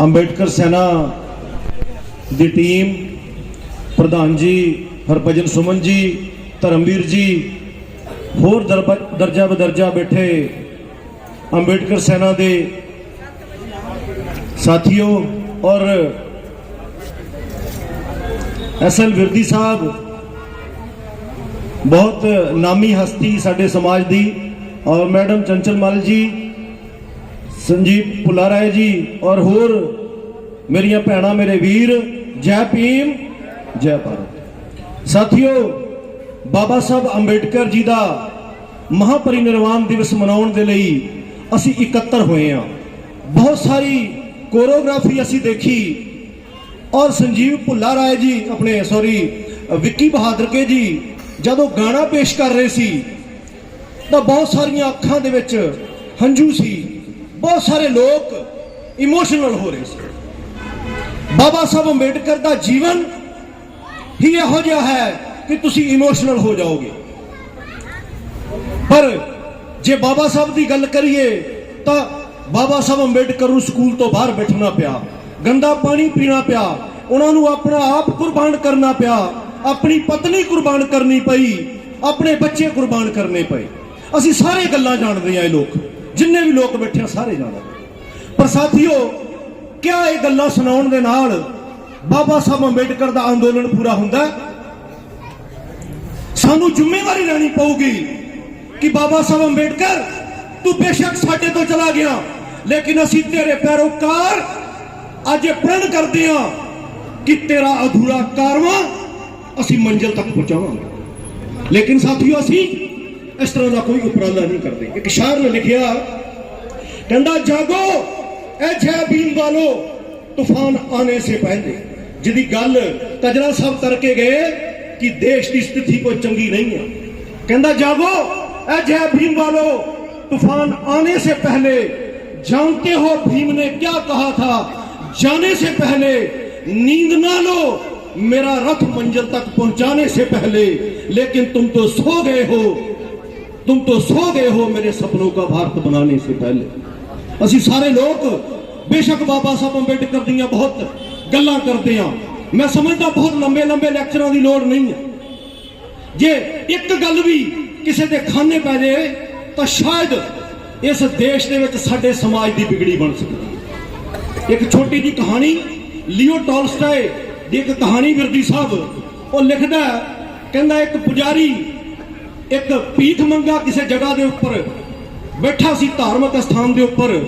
ਅੰਬੇਡਕਰ ਸੈਨਾ ਦੀ ਟੀਮ, ਪ੍ਰਧਾਨ ਜੀ, ਹਰਭਜਨ ਸੁਮਨ ਜੀ, ਧਰਮਵੀਰ ਜੀ, ਹੋਰ ਦਰਬ- ਦਰਜਾ ਬਦਰਜਾ ਬੈਠੇ ਅੰਬੇਡਕਰ ਸੈਨਾ ਦੇ ਸਾਥੀਓ ਔਰ ਐਸਐਲ ਵਿਰਦੀ ਸਾਹਿਬ, ਬਹੁਤ ਨਾਮੀ ਹਸਤੀ ਸਾਡੇ ਸਮਾਜ ਦੀ ਔਰ ਮੈਡਮ ਚੰਚਲ ਮਲ ਜੀ ਸੰਜੀਵ ਪੁਲਾਰਾਏ ਜੀ ਔਰ ਹੋਰ ਮੇਰੀਆਂ ਭੈਣਾਂ, ਮੇਰੇ ਵੀਰ, ਜੈ ਭੀਮ, ਜੈ ਭਾਰਤ। ਸਾਥੀਓ, ਬਾਬਾ ਸਾਹਿਬ ਅੰਬੇਡਕਰ ਜੀ ਦਾ ਮਹਾਪਰਿਨਿਰਵਾਣ ਦਿਵਸ ਮਨਾਉਣ ਦੇ ਲਈ ਅਸੀਂ ਇਕੱਤਰ ਹੋਏ ਹਾਂ। ਬਹੁਤ ਸਾਰੀ ਕੋਰੀਓਗ੍ਰਾਫੀ ਅਸੀਂ ਦੇਖੀ ਔਰ ਸੰਜੀਵ ਭੁੱਲਾ ਰਾਏ ਜੀ ਆਪਣੇ ਸੌਰੀ ਵਿੱਕੀ ਬਹਾਦਰ ਕੇ ਜੀ ਜਦੋਂ ਗਾਣਾ ਪੇਸ਼ ਕਰ ਰਹੇ ਸੀ ਤਾਂ ਬਹੁਤ ਸਾਰੀਆਂ ਅੱਖਾਂ ਦੇ ਵਿੱਚ ਹੰਝੂ ਸੀ। ਬਹੁਤ ਸਾਰੇ ਲੋਕ ਇਮੋਸ਼ਨਲ ਹੋ ਰਹੇ ਸੀ। ਬਾਬਾ ਸਾਹਿਬ ਅੰਬੇਡਕਰ ਦਾ ਜੀਵਨ ਹੀ ਇਹੋ ਜਿਹਾ ਹੈ ਕਿ ਤੁਸੀਂ ਇਮੋਸ਼ਨਲ ਹੋ ਜਾਓਗੇ। ਪਰ ਜੇ ਬਾਬਾ ਸਾਹਿਬ ਦੀ ਗੱਲ ਕਰੀਏ ਤਾਂ ਬਾਬਾ ਸਾਹਿਬ ਅੰਬੇਡਕਰ ਨੂੰ ਸਕੂਲ ਤੋਂ ਬਾਹਰ ਬੈਠਣਾ ਪਿਆ, ਗੰਦਾ ਪਾਣੀ ਪੀਣਾ ਪਿਆ, ਉਹਨਾਂ ਨੂੰ ਆਪਣਾ ਆਪ ਕੁਰਬਾਨ ਕਰਨਾ ਪਿਆ, ਆਪਣੀ ਪਤਨੀ ਕੁਰਬਾਨ ਕਰਨੀ ਪਈ, ਆਪਣੇ ਬੱਚੇ ਕੁਰਬਾਨ ਕਰਨੇ ਪਏ। ਅਸੀਂ ਸਾਰੇ ਗੱਲਾਂ ਜਾਣਦੇ ਆ ਇਹ ਲੋਕ। ਜਿੰਨੇ ਵੀ ਲੋਕ ਬੈਠੇ ਆ, ਸਾਰੇ ਜਾਣਦੇ ਪਰ ਸਾਥੀਓ, ਕਿਆ ਇਹ ਗੱਲਾਂ ਸੁਣਾਉਣ ਦੇ ਨਾਲ ਬਾਬਾ ਸਾਹਿਬ ਅੰਬੇਡਕਰ ਦਾ ਅੰਦੋਲਨ ਪੂਰਾ ਹੁੰਦਾ ਸਾਨੂੰ ਜ਼ਿੰਮੇਵਾਰੀ ਲੈਣੀ ਪਊਗੀ ਕਿ ਬਾਬਾ ਸਾਹਿਬ ਅੰਬੇਡਕਰ, ਤੂੰ ਬੇਸ਼ੱਕ ਸਾਡੇ ਤੋਂ ਚਲਾ ਗਿਆ, ਲੇਕਿਨ ਅਸੀਂ ਤੇਰੇ ਪੈਰੋਕਾਰ ਅੱਜ ਇਹ ਪ੍ਰਣ ਕਰਦੇ ਹਾਂ ਕਿ ਤੇਰਾ ਅਧੂਰਾ ਕਾਰਵਾ ਅਸੀਂ ਮੰਜ਼ਿਲ ਤੱਕ ਪਹੁੰਚਾਵਾਂਗੇ। ਲੇਕਿਨ ਸਾਥੀਓ, ਅਸੀਂ ਇਸ ਤਰ੍ਹਾਂ ਦਾ ਕੋਈ ਉਪਰਾਲਾ ਨਹੀਂ ਕਰਦੇ ਇੱਕ ਸ਼ਾਇਰ ਨੇ ਲਿਖਿਆ ਕਹਿੰਦਾ ਜਾਗੋ ਐ ਜੈ ਭੀਮ ਵਾਲੋ ਤੂਫਾਨ ਆਨੇ ਸੇ ਪਹਿਲੇ ਜਿਹਦੀ ਗੱਲ ਕਜਰਾ ਸਾਹਿਬ ਕਰਕੇ ਗਏ ਕਿ ਦੇਸ਼ ਦੀ ਸਥਿਤੀ ਕੋਈ ਚੰਗੀ ਨਹੀਂ ਹੈ ਕਹਿੰਦਾ ਜਾਗੋ ਐ ਜੈ ਭੀਮ ਵਾਲੋ तूफान आने से पहले जानते हो भीम ने क्या कहा था जाने से पहले नींद ना लो मेरा रथ मंजिल तक पहुंचाने से पहले लेकिन तुम तो सो गए हो तुम तो सो गए हो मेरे सपनों का भारत बनाने से पहले ਅਸੀਂ ਸਾਰੇ ਲੋਕ ਬੇਸ਼ੱਕ ਬਾਬਾ ਸਾਹਿਬ ਅੰਬੇਡਕਰ ਦੀਆਂ ਬਹੁਤ ਗੱਲਾਂ ਕਰਦੇ ਆ ਮੈਂ ਸਮਝਦਾ ਬਹੁਤ ਲੰਬੇ ਲੰਬੇ ਲੈਕਚਰਾਂ ਦੀ ਲੋੜ ਨਹੀਂ ਹੈ ਜੇ ਇੱਕ ਗੱਲ ਵੀ ਕਿਸੇ ਦੇ ਖਾਨੇ ਪੈ ਜਾਏ ਤਾਂ ਸ਼ਾਇਦ ਇਸ ਦੇਸ਼ ਦੇ ਵਿੱਚ ਸਾਡੇ ਸਮਾਜ ਦੀ ਵਿਗੜੀ ਬਣ ਸਕਦੀ ਹੈ ਇੱਕ ਛੋਟੀ ਜੀ ਕਹਾਣੀ ਲਿਓ ਟੋਲਸਟਾਏ ਦੀ ਇੱਕ ਕਹਾਣੀ ਵਿਰਦੀ ਸਾਹਿਬ ਉਹ ਲਿਖਦਾ ਹੈ, ਕਹਿੰਦਾ ਇੱਕ ਪੁਜਾਰੀ ਇੱਕ ਭੀਖ ਮੰਗਾ ਕਿਸੇ ਜਗ੍ਹਾ ਦੇ ਉੱਪਰ, ਬੈਠਾ ਸੀ ਧਾਰਮਿਕ ਸਥਾਨ ਦੇ ਉੱਪਰ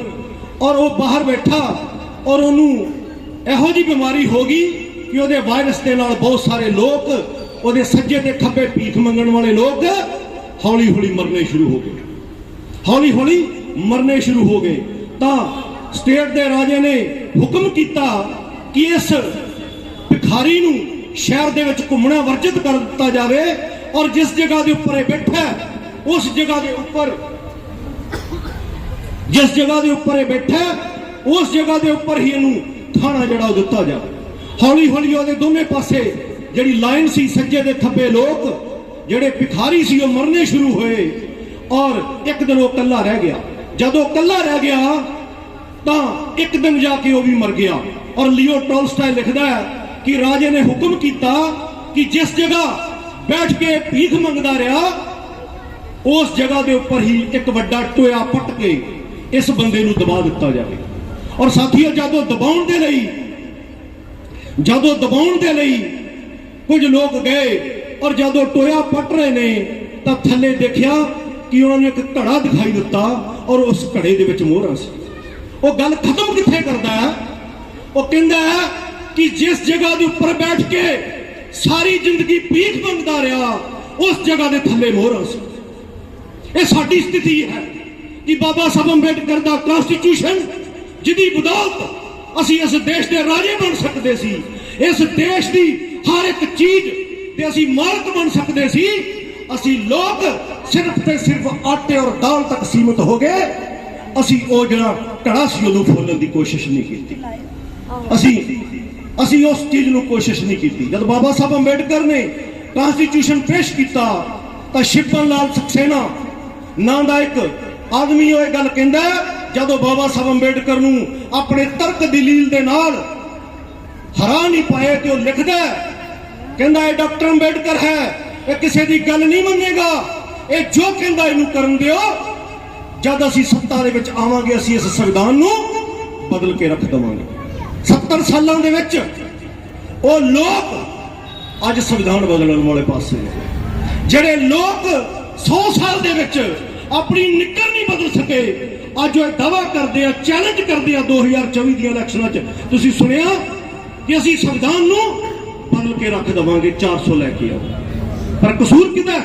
ਔਰ ਉਹ ਬਾਹਰ ਬੈਠਾ ਔਰ ਉਹਨੂੰ ਇਹੋ ਜੀ ਬਿਮਾਰੀ ਹੋ ਗਈ ਕਿ ਉਹਦੇ ਵਾਇਰਸ ਦੇ ਨਾਲ ਬਹੁਤ ਸਾਰੇ ਲੋਕ, ਉਹਦੇ ਸੱਜੇ ਤੇ ਖੱਬੇ ਭੀਖ ਮੰਗਣ ਵਾਲੇ ਲੋਕ ਹੌਲੀ ਹੌਲੀ ਮਰਨੇ ਸ਼ੁਰੂ ਹੋ ਗਏ। ਹੌਲੀ ਹੌਲੀ ਮਰਨੇ ਸ਼ੁਰੂ ਹੋ ਗਏ। ਤਾਂ ਸਟੇਟ ਦੇ ਰਾਜੇ ਨੇ ਹੁਕਮ ਕੀਤਾ ਕਿ ਇਸ ਭਿਖਾਰੀ ਨੂੰ ਸ਼ਹਿਰ ਦੇ ਵਿੱਚ ਘੁੰਮਣਾ ਵਰਜਿਤ ਕਰ ਦਿੱਤਾ ਜਾਵੇ ਔਰ ਜਿਸ ਜਗ੍ਹਾ ਦੇ ਉੱਪਰ ਇਹ ਬੈਠਾ ਉਸ ਜਗ੍ਹਾ ਦੇ ਉੱਪਰ, ਜਿਸ ਜਗ੍ਹਾ ਦੇ ਉੱਪਰ ਇਹ ਬੈਠਾ ਉਸ ਜਗ੍ਹਾ ਦੇ ਉੱਪਰ ਹੀ ਇਹਨੂੰ ਥਾਣਾ ਜਿਹੜਾ ਉਹ ਦਿੱਤਾ ਜਾਵੇ। ਹੌਲੀ ਹੌਲੀ ਉਹਦੇ ਦੋਨੇ ਪਾਸੇ ਜਿਹੜੀ ਲਾਈਨ ਸੀ ਸੱਜੇ ਦੇ ਖੱਬੇ ਲੋਕ, ਜਿਹੜੇ ਭਿਖਾਰੀ ਸੀ ਉਹ ਮਰਨੇ ਸ਼ੁਰੂ ਹੋਏ ਔਰ ਇੱਕ ਦਿਨ ਉਹ ਇਕੱਲਾ ਰਹਿ ਗਿਆ। ਜਦੋਂ ਇਕੱਲਾ ਰਹਿ ਗਿਆ, ਤਾਂ ਇੱਕ ਦਿਨ ਜਾ ਕੇ ਉਹ ਵੀ ਮਰ ਗਿਆ। ਔਰ ਲਿਓ ਟੋਲਸਟਾਏ ਲਿਖਦਾ ਹੈ ਕਿ ਰਾਜੇ ਨੇ ਹੁਕਮ ਕੀਤਾ ਕਿ ਜਿਸ ਜਗ੍ਹਾ ਬੈਠ ਕੇ ਭੀਖ ਮੰਗਦਾ ਰਿਹਾ, ਉਸ ਜਗ੍ਹਾ ਦੇ ਉੱਪਰ ਹੀ ਇੱਕ ਵੱਡਾ ਟੋਇਆ ਪੱਟ ਕੇ ਇਸ ਬੰਦੇ ਨੂੰ ਦਬਾ ਦਿੱਤਾ ਜਾਵੇ। ਔਰ ਸਾਥੀਓ, ਜਦੋਂ ਦਬਾਉਣ ਦੇ ਲਈ, ਜਦੋਂ ਦਬਾਉਣ ਦੇ ਲਈ ਕੁਝ ਲੋਕ ਗਏ ਔਰ ਜਦੋਂ ਟੋਇਆ ਪੱਟ ਰਹੇ ਨੇ, ਤਾਂ ਥੱਲੇ ਦੇਖਿਆ ਕਿ ਉਹਨਾਂ ਨੂੰ ਇੱਕ ਘੜਾ ਦਿਖਾਈ ਦਿੱਤਾ ਔਰ ਉਸ ਘੜੇ ਦੇ ਵਿੱਚ ਮੋਹਰਾਂ ਸੀ। ਉਹ ਗੱਲ ਖਤਮ ਕਿੱਥੇ ਕਰਦਾ ਹੈ? ਉਹ ਕਹਿੰਦਾ ਹੈ ਕਿ ਜਿਸ ਜਗ੍ਹਾ ਦੇ ਉੱਪਰ ਬੈਠ ਕੇ ਸਾਰੀ ਜ਼ਿੰਦਗੀ ਭੀਖ ਮੰਗਦਾ ਰਿਹਾ, ਉਸ ਜਗ੍ਹਾ ਦੇ ਥੱਲੇ ਮੋਹਰਾਂ ਸੀ। ਇਹ ਸਾਡੀ ਸਥਿਤੀ ਹੈ ਕਿ ਬਾਬਾ ਸਾਹਿਬ ਅੰਬੇਡਕਰ ਦਾ ਕਨਸਟੀਟਿਊਸ਼ਨ ਜਿਹਦੀ ਬਦੌਲਤ ਅਸੀਂ ਇਸ ਦੇਸ਼ ਦੇ ਰਾਜੇ ਬਣ ਸਕਦੇ ਸੀ, ਇਸ ਦੇਸ਼ ਦੀ ਹਰ ਇੱਕ ਚੀਜ਼ ਤੇ ਅਸੀਂ ਮਾਲਕ ਬਣ ਸਕਦੇ ਸੀ, ਅਸੀਂ ਲੋਕ ਸਿਰਫ ਤੇ ਸਿਰਫ ਆਟੇ ਔਰ ਦਾਲ ਤੱਕ ਸੀਮਿਤ ਹੋ ਗਏ, ਅਸੀਂ ਉਹ ਜਿਹੜਾ ਘੜਾ ਸੀ ਉਹਨੂੰ ਫੋਲਣ ਦੀ ਕੋਸ਼ਿਸ਼ ਨਹੀਂ ਕੀਤੀ। ਅਸੀਂ ਅਸੀਂ ਉਸ ਚੀਜ਼ ਨੂੰ ਕੋਸ਼ਿਸ਼ ਨਹੀਂ ਕੀਤੀ। ਜਦ ਬਾਬਾ ਸਾਹਿਬ ਅੰਬੇਡਕਰ ਨੇ ਕਨਸਟੀਟਿਊਸ਼ਨ ਪੇਸ਼ ਕੀਤਾ ਤਾਂ ਸ਼ਿਪਨ ਲਾਲ ਸਕਸੇਨਾ ਨਾਂ ਦਾ ਇੱਕ ਆਦਮੀ ਉਹ ਇਹ ਗੱਲ ਕਹਿੰਦਾ ਹੈ, ਜਦੋਂ ਬਾਬਾ ਸਾਹਿਬ ਅੰਬੇਡਕਰ ਨੂੰ ਆਪਣੇ ਤਰਕ ਦਲੀਲ ਦੇ ਨਾਲ ਹਰਾ ਨਹੀਂ ਪਾਏ ਤੇ ਉਹ ਲਿਖਦਾ ਕਹਿੰਦਾ ਇਹ ਡਾਕਟਰ ਅੰਬੇਡਕਰ ਹੈ ਇਹ ਕਿਸੇ ਦੀ ਗੱਲ ਨਹੀਂ ਮੰਨੇਗਾ ਇਹ ਜੋ ਕਹਿੰਦਾ ਇਹਨੂੰ ਕਰਨ ਦਿਓ ਜਦ ਅਸੀਂ ਸੱਤਾ ਦੇ ਵਿੱਚ ਆਵਾਂਗੇ ਅਸੀਂ ਇਸ ਸੰਵਿਧਾਨ ਨੂੰ ਬਦਲ ਕੇ ਰੱਖ ਦਵਾਂਗੇ। 70 ਸਾਲਾਂ ਦੇ ਵਿੱਚ ਉਹ ਲੋਕ ਅੱਜ ਸੰਵਿਧਾਨ ਬਦਲਣ ਵਾਲੇ ਪਾਸੇ ਜਿਹੜੇ ਲੋਕ 100 ਸਾਲ ਦੇ ਵਿੱਚ ਆਪਣੀ ਨਿੱਕਰ ਨਹੀਂ ਬਦਲ ਸਕੇ, ਅੱਜ ਉਹ ਦਾਵਾ ਕਰਦੇ ਆ ਚੈਲੰਜ ਕਰਦੇ ਆ 2024 ਦੀਆਂ ਇਲੈਕਸ਼ਨਾਂ 'ਚ। ਤੁਸੀਂ ਸੁਣਿਆ ਕਿ ਅਸੀਂ ਸੰਵਿਧਾਨ ਨੂੰ ਬਦਲ ਕੇ ਰੱਖ ਦਵਾਂਗੇ 400 ਲੈ ਕੇ ਆਓ। ਪਰ ਕਸੂਰ ਕਿਹਦਾ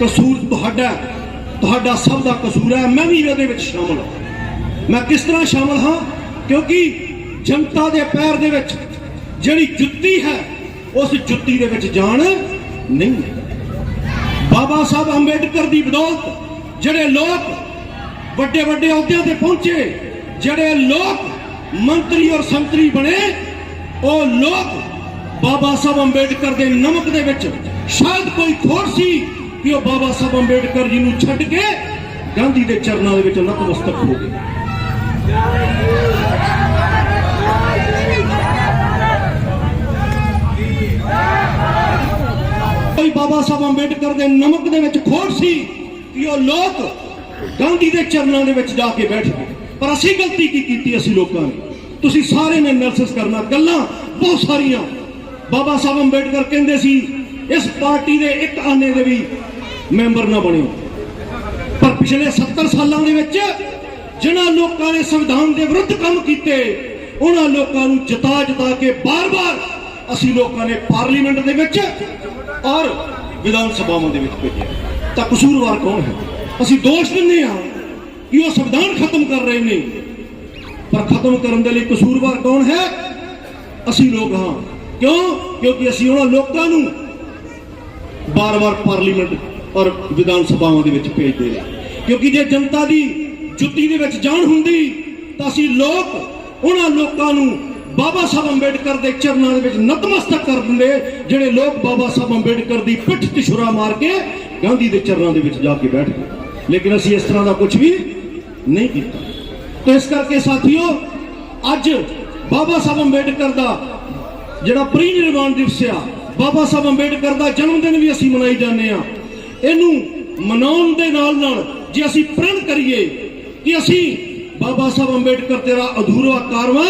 ਕਸੂਰ ਤੁਹਾਡਾ ਤੁਹਾਡਾ ਸਭ ਦਾ ਕਸੂਰ ਹੈ, ਮੈਂ ਵੀ ਇਹਦੇ ਵਿੱਚ ਸ਼ਾਮਲ ਹਾਂ। ਮੈਂ ਕਿਸ ਤਰ੍ਹਾਂ ਸ਼ਾਮਲ ਹਾਂ? ਕਿਉਂਕਿ ਜਨਤਾ ਦੇ ਪੈਰ ਦੇ ਵਿੱਚ ਜਿਹੜੀ ਜੁੱਤੀ ਹੈ, ਉਸ ਜੁੱਤੀ ਦੇ ਵਿੱਚ ਜਾਣ ਨਹੀਂ ਹੈ। ਬਾਬਾ ਸਾਹਿਬ ਅੰਬੇਡਕਰ ਦੀ ਬਦੌਲਤ ਜਿਹੜੇ ਲੋਕ ਵੱਡੇ ਵੱਡੇ ਅਹੁਦਿਆਂ ਤੇ ਪਹੁੰਚੇ, ਜਿਹੜੇ ਲੋਕ ਮੰਤਰੀ ਔਰ ਸੰਤਰੀ ਬਣੇ, ਉਹ ਲੋਕ ਬਾਬਾ ਸਾਹਿਬ ਅੰਬੇਡਕਰ ਦੇ ਨਮਕ ਦੇ ਵਿੱਚ ਸ਼ਾਇਦ ਕੋਈ ਖੋਰ ਸੀ ਕਿ ਉਹ ਬਾਬਾ ਸਾਹਿਬ ਅੰਬੇਡਕਰ ਜੀ ਨੂੰ ਛੱਡ ਕੇ ਗਾਂਧੀ ਦੇ ਚਰਨਾਂ ਦੇ ਵਿੱਚ ਨਤਮਸਤਕ ਹੋ ਗਏ। ਕੋਈ ਬਾਬਾ ਸਾਹਿਬ ਅੰਬੇਡਕਰ ਦੇ ਨਮਕ ਦੇ ਵਿੱਚ ਖੋਟ ਸੀ ਕਿ ਉਹ ਲੋਕ ਗਾਂਧੀ ਦੇ ਚਰਨਾਂ ਦੇ ਵਿੱਚ ਜਾ ਕੇ ਬੈਠ ਗਏ। ਪਰ ਅਸੀਂ ਗਲਤੀ ਕੀ ਕੀਤੀ ਅਸੀਂ ਲੋਕਾਂ ਨੇ? ਤੁਸੀਂ ਸਾਰੇ ਨੇ ਐਨਾਲਿਸਿਸ ਕਰਨਾ, ਗੱਲਾਂ ਬਹੁਤ ਸਾਰੀਆਂ। ਬਾਬਾ ਸਾਹਿਬ ਅੰਬੇਡਕਰ ਕਹਿੰਦੇ ਸੀ, ਇਸ ਪਾਰਟੀ ਦੇ ਇੱਕ ਆਨੇ ਦੇ ਵੀ ਮੈਂਬਰ ਨਾ ਬਣਿਓ। ਪਰ ਪਿਛਲੇ 70 ਸਾਲਾਂ ਦੇ ਵਿੱਚ ਜਿਨ੍ਹਾਂ ਲੋਕਾਂ ਨੇ ਸੰਵਿਧਾਨ ਦੇ ਵਿਰੁੱਧ ਕੰਮ ਕੀਤੇ, ਉਹਨਾਂ ਲੋਕਾਂ ਨੂੰ ਜਿਤਾ ਜਿਤਾ ਕੇ ਬਾਰ-ਬਾਰ ਅਸੀਂ ਲੋਕਾਂ ਨੇ ਪਾਰਲੀਮੈਂਟ ਦੇ ਵਿੱਚ ਔਰ ਵਿਧਾਨ ਸਭਾਵਾਂ ਦੇ ਵਿੱਚ ਭੇਜਿਆ ਤਾਂ ਕਸੂਰਵਾਰ ਕੌਣ ਹੈ? ਅਸੀਂ ਦੋਸ਼ ਦਿੰਦੇ ਹਾਂ ਕਿ ਉਹ ਸੰਵਿਧਾਨ ਖਤਮ ਕਰ ਰਹੇ ਨੇ। ਪਰ ਖਤਮ ਕਰਨ ਦੇ ਲਈ ਕਸੂਰਵਾਰ ਕੌਣ ਹੈ? ਅਸੀਂ ਲੋਕ ਹਾਂ। ਕਿਉਂ? ਕਿਉਂਕਿ ਅਸੀਂ ਉਹਨਾਂ ਲੋਕਾਂ ਨੂੰ ਬਾਰ-ਬਾਰ ਪਾਰਲੀਮੈਂਟ ਔਰ ਵਿਧਾਨ ਸਭਾਵਾਂ ਦੇ ਵਿੱਚ ਭੇਜਦੇ ਹਾਂ। ਕਿਉਂਕਿ ਜੇ ਜਨਤਾ ਦੀ ਜੁੱਤੀ ਦੇ ਵਿੱਚ ਜਾਨ ਹੁੰਦੀ, ਤਾਂ ਅਸੀਂ ਲੋਕ ਉਹਨਾਂ ਲੋਕਾਂ ਨੂੰ ਬਾਬਾ ਸਾਹਿਬ ਅੰਬੇਡਕਰ ਦੇ ਚਰਨਾਂ ਦੇ ਵਿੱਚ ਨਤਮਸਤਕ ਕਰ ਦਿੰਦੇ ਜਿਹੜੇ ਲੋਕ ਬਾਬਾ ਸਾਹਿਬ ਅੰਬੇਡਕਰ ਦੀ ਪਿੱਠ ਤੇ ਛੁਰਾ ਮਾਰ ਕੇ ਗਾਂਧੀ ਦੇ ਚਰਨਾਂ ਦੇ ਵਿੱਚ ਜਾ ਕੇ ਬੈਠ ਗਏ। ਲੇਕਿਨ ਅਸੀਂ ਇਸ ਤਰ੍ਹਾਂ ਦਾ ਕੁਝ ਵੀ ਨਹੀਂ ਕੀਤਾ। ਤੇ ਇਸ ਕਰਕੇ ਸਾਥੀਓ, ਅੱਜ ਬਾਬਾ ਸਾਹਿਬ ਅੰਬੇਡਕਰ ਦਾ ਜਿਹੜਾ ਪ੍ਰੀ ਨਿਰਵਾਣ ਦਿਵਸ ਆ, ਬਾਬਾ ਸਾਹਿਬ ਅੰਬੇਡਕਰ ਦਾ ਜਨਮ ਦਿਨ ਵੀ ਅਸੀਂ ਮਨਾਈ ਜਾਂਦੇ ਆ ਇਹਨੂੰ ਮਨਾਉਣ ਦੇ ਨਾਲ ਨਾਲ ਜੇ ਅਸੀਂ ਪ੍ਰਣ ਕਰੀਏ ਕਿ ਅਸੀਂ ਬਾਬਾ ਸਾਹਿਬ ਅੰਬੇਡਕਰ ਤੇਰਾ ਅਧੂਰਾ ਕਾਰਵਾ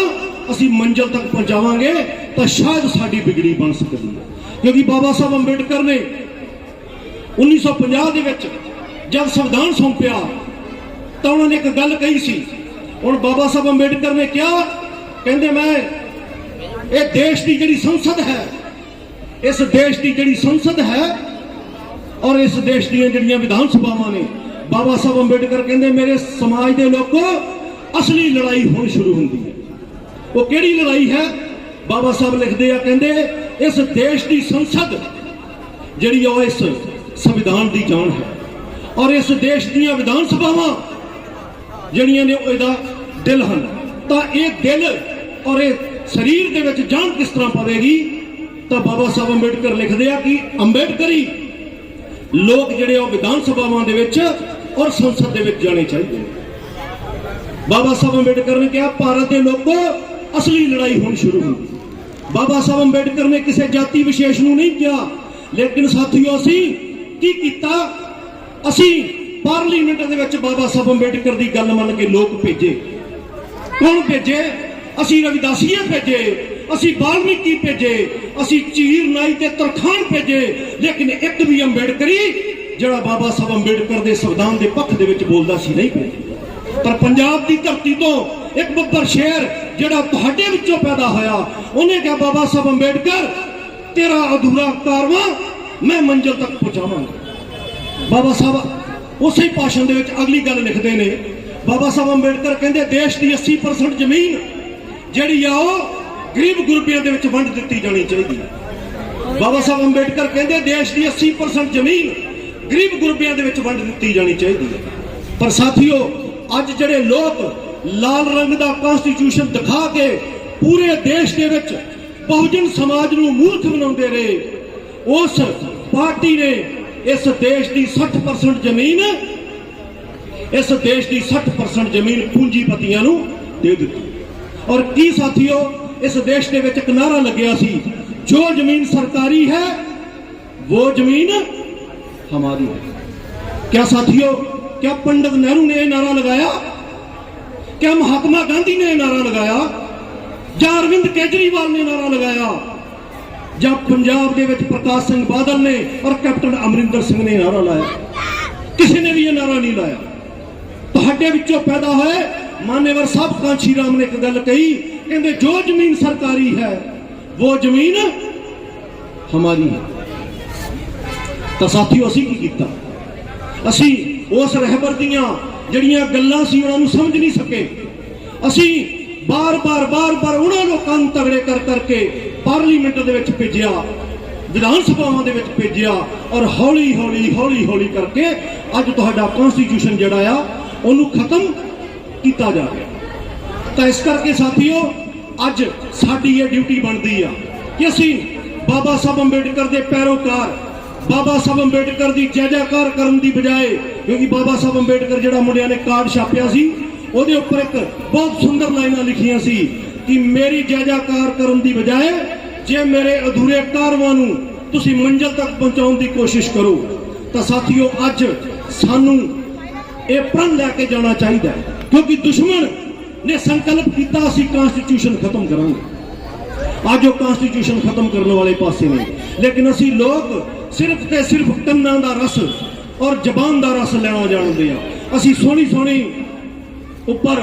ਅਸੀਂ ਮੰਜ਼ਲ ਤੱਕ ਪਹੁੰਚਾਵਾਂਗੇ ਤਾਂ ਸ਼ਾਇਦ ਸਾਡੀ ਬਿਗੜੀ ਬਣ ਸਕਦੀ ਹੈ। ਕਿਉਂਕਿ ਬਾਬਾ ਸਾਹਿਬ ਅੰਬੇਡਕਰ ਨੇ 1950 ਦੇ ਵਿੱਚ ਜਦ ਸੰਵਿਧਾਨ ਸੌਂਪਿਆ ਤਾਂ ਉਹਨਾਂ ਨੇ ਇੱਕ ਗੱਲ ਕਹੀ ਸੀ। ਹੁਣ ਬਾਬਾ ਸਾਹਿਬ ਅੰਬੇਡਕਰ ਨੇ ਕਿਹਾ, ਕਹਿੰਦੇ ਮੈਂ ਇਹ ਦੇਸ਼ ਦੀ ਜਿਹੜੀ ਸੰਸਦ ਹੈ, ਇਸ ਦੇਸ਼ ਦੀ ਜਿਹੜੀ ਸੰਸਦ ਹੈ ਔਰ ਇਸ ਦੇਸ਼ ਦੀਆਂ ਜਿਹੜੀਆਂ ਵਿਧਾਨ ਸਭਾਵਾਂ ਨੇ, ਬਾਬਾ ਸਾਹਿਬ ਅੰਬੇਡਕਰ ਕਹਿੰਦੇ ਮੇਰੇ ਸਮਾਜ ਦੇ ਲੋਕੋ, ਅਸਲੀ ਲੜਾਈ ਹੁਣ ਸ਼ੁਰੂ ਹੁੰਦੀ ਹੈ। ਉਹ ਕਿਹੜੀ ਲੜਾਈ ਹੈ? ਬਾਬਾ ਸਾਹਿਬ ਲਿਖਦੇ ਆ, ਕਹਿੰਦੇ ਇਸ ਦੇਸ਼ ਦੀ ਸੰਸਦ ਜਿਹੜੀ ਉਹ ਇਸ ਸੰਵਿਧਾਨ ਦੀ ਜਾਨ ਹੈ। ਔਰ ਇਸ ਦੇਸ਼ ਦੀਆਂ ਵਿਧਾਨ ਸਭਾਵਾਂ ਜਿਹੜੀਆਂ ਨੇ, ਉਹ ਇਹਦਾ ਦਿਲ ਹਨ। ਤਾਂ ਇਹ ਦਿਲ ਔਰ ਇਹ ਸਰੀਰ ਦੇ ਵਿੱਚ ਜਾਨ ਕਿਸ ਤਰ੍ਹਾਂ ਪਵੇਗੀ? ਤਾਂ ਬਾਬਾ ਸਾਹਿਬ ਅੰਬੇਡਕਰ ਲਿਖਦੇ ਆ ਕਿ ਅੰਬੇਡਕਰੀ ਲੋਕ ਜਿਹੜੇ ਉਹ ਵਿਧਾਨ ਸਭਾਵਾਂ ਦੇ ਵਿੱਚ ਔਰ ਸੰਸਦ ਦੇ ਵਿੱਚ ਜਾਣੇ ਚਾਹੀਦੇ ਬਾਬਾ ਸਾਹਿਬ ਅੰਬੇਡਕਰ ਨੇ ਕਿਹਾ, ਭਾਰਤ ਦੇ ਲੋਕੋ ਅਸਲੀ ਲੜਾਈ ਹੁਣ ਸ਼ੁਰੂ ਹੋਈ। ਬਾਬਾ ਸਾਹਿਬ ਅੰਬੇਡਕਰ ਨੇ ਕਿਸੇ ਜਾਤੀ ਵਿਸ਼ੇਸ਼ ਨੂੰ ਨਹੀਂ ਕਿਹਾ। ਲੇਕਿਨ ਸਾਥੀਓ, ਅਸੀਂ ਕੀ ਕੀਤਾ? ਅਸੀਂ ਪਾਰਲੀਮੈਂਟ ਦੇ ਵਿੱਚ ਬਾਬਾ ਸਾਹਿਬ ਅੰਬੇਡਕਰ ਦੀ ਗੱਲ ਮੰਨ ਕੇ ਲੋਕ ਭੇਜੇ। ਕੌਣ ਭੇਜੇ? ਅਸੀਂ ਰਵਿਦਾਸੀਏ ਭੇਜੇ। ਅਸੀਂ ਬਾਲਮੀਕੀ ਭੇਜੇ। ਅਸੀਂ ਚੀਰ ਨਾਈ ਤੇ ਤਰਖਾਨ ਭੇਜੇ। ਲੇਕਿਨ ਇੱਕ ਵੀ ਅੰਬੇਡਕਰੀ, ਜਿਹੜਾ ਬਾਬਾ ਸਾਹਿਬ ਅੰਬੇਡਕਰ ਦੇ ਸੰਵਿਧਾਨ ਦੇ ਪੱਖ ਦੇ ਵਿੱਚ ਬੋਲਦਾ ਸੀ, ਨਹੀਂ ਭੇਜਿਆ। ਪਰ ਪੰਜਾਬ ਦੀ ਧਰਤੀ ਤੋਂ ਇੱਕ ਬੱਬਰ ਸ਼ੇਰ ਜਿਹੜਾ ਤੁਹਾਡੇ ਵਿੱਚੋਂ ਪੈਦਾ ਹੋਇਆ। ਉਹਨੇ ਕਿਹਾ, ਬਾਬਾ ਸਾਹਿਬ ਅੰਬੇਡਕਰ, ਤੇਰਾ ਅਧੂਰਾ ਕਾਰਵਾ ਮੈਂ ਮੰਜ਼ਿਲ ਤੱਕ ਪਹੁੰਚਾਵਾਂਗਾ। ਬਾਬਾ ਸਾਹਿਬ, ਉਸੇ ਭਾਸ਼ਣ ਦੇ ਵਿੱਚ ਅਗਲੀ ਗੱਲ ਲਿਖਦੇ ਨੇ, ਬਾਬਾ ਸਾਹਿਬ ਅੰਬੇਡਕਰ ਕਹਿੰਦੇ, ਦੇਸ਼ ਦੀ 80% ਜ਼ਮੀਨ ਜਿਹੜੀ ਆ, ਉਹ ਗਰੀਬ ਗੁਰਬਿਆਂ ਦੇ ਵਿੱਚ ਵੰਡ ਦਿੱਤੀ ਜਾਣੀ ਚਾਹੀਦੀ ਹੈ। ਬਾਬਾ ਸਾਹਿਬ ਅੰਬੇਡਕਰ ਕਹਿੰਦੇ, ਦੇਸ਼ ਦੀ 80% ਜ਼ਮੀਨ ਗਰੀਬ ਗੁਰਬਿਆਂ ਦੇ ਵਿੱਚ ਵੰਡ ਦਿੱਤੀ ਜਾਣੀ ਚਾਹੀਦੀ ਹੈ। ਪਰ ਸਾਥੀਓ, ਅੱਜ ਜਿਹੜੇ ਲੋਕ ਲਾਲ ਰੰਗ ਦਾ ਕਨਸਟੀਟਿਊਸ਼ਨ ਦਿਖਾ ਕੇ ਪੂਰੇ ਦੇਸ਼ ਦੇ ਵਿੱਚ ਬਹੁਜਨ ਸਮਾਜ ਨੂੰ ਮੂਰਖ ਬਣਾਉਂਦੇ ਰਹੇ ਉਸ ਪਾਰਟੀ ਨੇ ਇਸ ਦੇਸ਼ ਦੀ 60% ਜ਼ਮੀਨ ਇਸ ਦੇਸ਼ ਦੀ 60% ਜ਼ਮੀਨ ਪੂੰਜੀਪਤੀਆਂ ਨੂੰ ਦੇ ਦਿੱਤੀ ਔਰ ਕੀ ਸਾਥੀਓ ਇਸ ਦੇਸ਼ ਦੇ ਵਿੱਚ ਇੱਕ ਨਾਰਾ ਲੱਗਿਆ ਸੀ ਜੋ ਜ਼ਮੀਨ ਸਰਕਾਰੀ ਹੈ ਉਹ ਜ਼ਮੀਨ ਹਮਾਰੀ ਹੈ क्या साथियों क्या पंडित नेहरू ने ये नारा लगाया क्या महात्मा गांधी ने ये नारा लगाया ਜਾਂ ਅਰਵਿੰਦ ਕੇਜਰੀਵਾਲ ਨੇ ਨਾਰਾ ਲਗਾਇਆ ਜਾਂ ਪੰਜਾਬ ਦੇ ਵਿੱਚ ਪ੍ਰਕਾਸ਼ ਸਿੰਘ ਬਾਦਲ ਨੇ ਔਰ ਕੈਪਟਨ ਅਮਰਿੰਦਰ ਸਿੰਘ ਨੇ ਨਾਰਾ ਲਾਇਆ ਕਿਸੇ ਨੇ ਵੀ ਇਹ ਨਾਰਾ ਨਹੀਂ ਲਾਇਆ ਤੁਹਾਡੇ ਵਿੱਚੋਂ ਪੈਦਾ ਹੋਏ ਮਾਨੇਵਰ ਸਾਹਿਬ ਕਾਂਸ਼ੀ ਰਾਮ ਨੇ ਇੱਕ ਗੱਲ ਕਹੀ ਕਹਿੰਦੇ ਜੋ ਜ਼ਮੀਨ ਸਰਕਾਰੀ ਹੈ ਉਹ ਜ਼ਮੀਨ ਹਮਾਰੀ ਹੈ ਤਾਂ ਸਾਥੀਓ ਅਸੀਂ ਕੀ ਕੀਤਾ ਅਸੀਂ ਉਸ ਰਹਿਬਰ ਦੀਆਂ ਜਿਹੜੀਆਂ ਗੱਲਾਂ ਸੀ ਉਹਨਾਂ ਨੂੰ ਸਮਝ ਨਹੀਂ ਸਕੇ। ਅਸੀਂ ਬਾਰ-ਬਾਰ ਬਾਰ-ਬਾਰ ਉਹਨਾਂ ਲੋਕਾਂ ਨੂੰ ਤਗੜੇ ਕਰ ਕਰਕੇ ਪਾਰਲੀਮੈਂਟ ਦੇ ਵਿੱਚ ਭੇਜਿਆ, ਵਿਧਾਨ ਸਭਾਵਾਂ ਦੇ ਵਿੱਚ ਭੇਜਿਆ ਔਰ ਹੌਲੀ ਹੌਲੀ ਹੌਲੀ ਹੌਲੀ ਕਰਕੇ ਅੱਜ ਤੁਹਾਡਾ ਕਨਸਟੀਟਿਊਸ਼ਨ ਜਿਹੜਾ ਆ, ਉਹਨੂੰ ਖਤਮ ਕੀਤਾ ਜਾ ਰਿਹਾ। ਤਾਂ ਇਸ ਕਰਕੇ ਸਾਥੀਓ, ਅੱਜ ਸਾਡੀ ਇਹ ਡਿਊਟੀ ਬਣਦੀ ਆ ਕਿ ਅਸੀਂ ਬਾਬਾ ਸਾਹਿਬ ਅੰਬੇਡਕਰ ਦੇ ਪੈਰੋਕਾਰ ਬਾਬਾ ਸਾਹਿਬ ਅੰਬੇਡਕਰ ਦੀ ਜੈ ਜੈਕਾਰ ਕਰਨ ਦੀ ਬਜਾਏ, ਕਿਉਂਕਿ ਬਾਬਾ ਸਾਹਿਬ ਅੰਬੇਡਕਰ ਜਿਹੜਾ ਮੁੰਡਿਆਂ ਨੇ ਕਾਰਡ ਛਾਪਿਆ ਸੀ, ਉਹਦੇ ਉੱਪਰ ਇੱਕ ਬਹੁਤ ਸੁੰਦਰ ਲਾਈਨਾਂ ਲਿਖੀਆਂ ਸੀ ਕਿ ਮੇਰੀ ਜੈ ਜੈਕਾਰ ਕਰਨ ਦੀ ਬਜਾਏ, ਜੇ ਮੇਰੇ ਅਧੂਰੇ ਕਾਰਵਾਂ ਨੂੰ ਤੁਸੀਂ ਮੰਜ਼ਿਲ ਤੱਕ ਪਹੁੰਚਾਉਣ ਦੀ ਕੋਸ਼ਿਸ਼ ਕਰੋ, ਤਾਂ ਸਾਥੀਓ ਅੱਜ ਸਾਨੂੰ ਇਹ ਪ੍ਰਣ ਲੈ ਕੇ ਜਾਣਾ ਚਾਹੀਦਾ ਕਿਉਂਕਿ ਦੁਸ਼ਮਣ ਨੇ ਸੰਕਲਪ ਕੀਤਾ, ਅਸੀਂ ਕਨਸਟੀਟਿਊਸ਼ਨ ਖਤਮ ਕਰਾਂਗੇ। ਅੱਜ ਉਹ ਕਨਸਟੀਟਿਊਸ਼ਨ ਖਤਮ ਕਰਨ ਵਾਲੇ ਪਾਸੇ ਨੇ। ਲੇਕਿਨ ਅਸੀਂ ਲੋਕ ਸਿਰਫ ਤੇ ਸਿਰਫ ਕੰਨਾਂ ਦਾ ਰਸ ਔਰ ਜ਼ਬਾਨ ਦਾ ਰਸ ਲੈਣਾ ਜਾਣਦੇ ਆ ਅਸੀਂ ਸੋਹਣੀ ਸੋਹਣੀ ਉੱਪਰ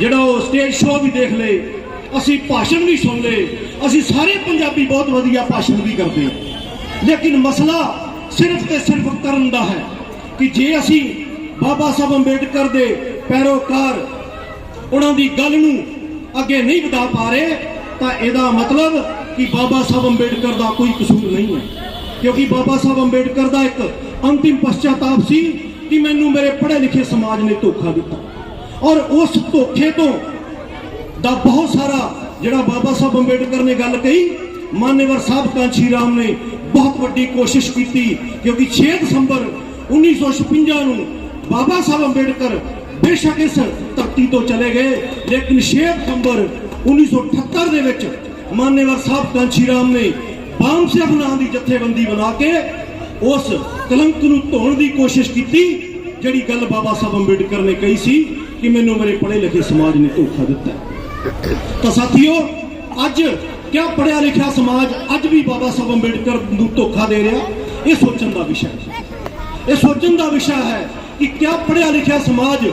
ਜਿਹੜਾ ਉਹ ਸਟੇਜ ਸ਼ੋਅ ਵੀ ਦੇਖ ਲਏ, ਅਸੀਂ ਭਾਸ਼ਣ ਵੀ ਸੁਣ ਲਏ, ਅਸੀਂ ਸਾਰੇ ਪੰਜਾਬੀ ਬਹੁਤ ਵਧੀਆ ਭਾਸ਼ਣ ਵੀ ਕਰਦੇ ਹਾਂ। ਲੇਕਿਨ ਮਸਲਾ ਸਿਰਫ ਤੇ ਸਿਰਫ ਕਰਨ ਦਾ ਹੈ ਕਿ ਜੇ ਅਸੀਂ ਬਾਬਾ ਸਾਹਿਬ ਅੰਬੇਡਕਰ ਦੇ ਪੈਰੋਕਾਰ ਉਹਨਾਂ ਦੀ ਗੱਲ ਨੂੰ ਅੱਗੇ ਨਹੀਂ ਵਧਾ ਪਾ ਰਹੇ, ਤਾਂ ਇਹਦਾ ਮਤਲਬ ਕਿ ਬਾਬਾ ਸਾਹਿਬ ਅੰਬੇਡਕਰ ਦਾ ਕੋਈ ਕਸੂਰ ਨਹੀਂ ਹੈ। ਕਿਉਂਕਿ ਬਾਬਾ ਸਾਹਿਬ ਅੰਬੇਡਕਰ ਦਾ ਇੱਕ ਅੰਤਿਮ ਪਛਤਾਤਾਪ ਸੀ ਕਿ ਮੈਨੂੰ ਮੇਰੇ ਪੜ੍ਹੇ ਲਿਖੇ ਸਮਾਜ ਨੇ ਧੋਖਾ ਦਿੱਤਾ। ਔਰ ਉਸ ਧੋਖੇ ਤੋਂ ਦਾ ਬਹੁਤ ਸਾਰਾ ਜਿਹੜਾ ਬਾਬਾ ਸਾਹਿਬ ਅੰਬੇਡਕਰ ਨੇ ਗੱਲ ਕਹੀ, ਮਾਨੇਵਰ ਸਾਹਿਬ ਕਾਂਸ਼ੀ ਰਾਮ ਨੇ ਬਹੁਤ ਵੱਡੀ ਕੋਸ਼ਿਸ਼ ਕੀਤੀ, ਕਿਉਂਕਿ 6 ਦਸੰਬਰ 1956 ਨੂੰ ਬਾਬਾ ਸਾਹਿਬ ਅੰਬੇਡਕਰ ਬੇਸ਼ੱਕ ਇਸ ਧਰਤੀ ਤੋਂ ਚਲੇ ਗਏ, ਲੇਕਿਨ 6 ਦਸੰਬਰ 1978 ਦੇ ਵਿੱਚ ਮਾਨੇਵਰ ਸਾਹਿਬ ਕਾਂਸ਼ੀ ਰਾਮ ਨੇ ਬਾਮ ਸਾਹਿਬ ਨਾਂ ਦੀ ਜਥੇਬੰਦੀ ਬਣਾ ਕੇ ਉਸ ਕਲੰਕ ਨੂੰ ਧੋਣ ਦੀ ਕੋਸ਼ਿਸ਼ ਕੀਤੀ, ਜਿਹੜੀ ਗੱਲ ਬਾਬਾ ਸਾਹਿਬ ਅੰਬੇਡਕਰ ਨੇ ਕਹੀ ਸੀ ਕਿ ਮੈਨੂੰ ਮੇਰੇ ਪੜ੍ਹੇ ਲਿਖੇ ਸਮਾਜ ਨੇ ਧੋਖਾ ਦਿੱਤਾ। ਤਾਂ ਸਾਥੀਓ, ਅੱਜ ਕਿਆ ਪੜਿਆ ਲਿਖਿਆ ਸਮਾਜ ਅੱਜ ਵੀ ਬਾਬਾ ਸਾਹਿਬ ਅੰਬੇਡਕਰ ਨੂੰ ਧੋਖਾ ਦੇ ਰਿਹਾ, ਇਹ ਸੋਚਣ ਦਾ ਵਿਸ਼ਾ ਹੈ। ਇਹ ਸੋਚਣ ਦਾ ਵਿਸ਼ਾ ਹੈ ਕਿ ਕਿਆ ਪੜਿਆ ਲਿਖਿਆ ਸਮਾਜ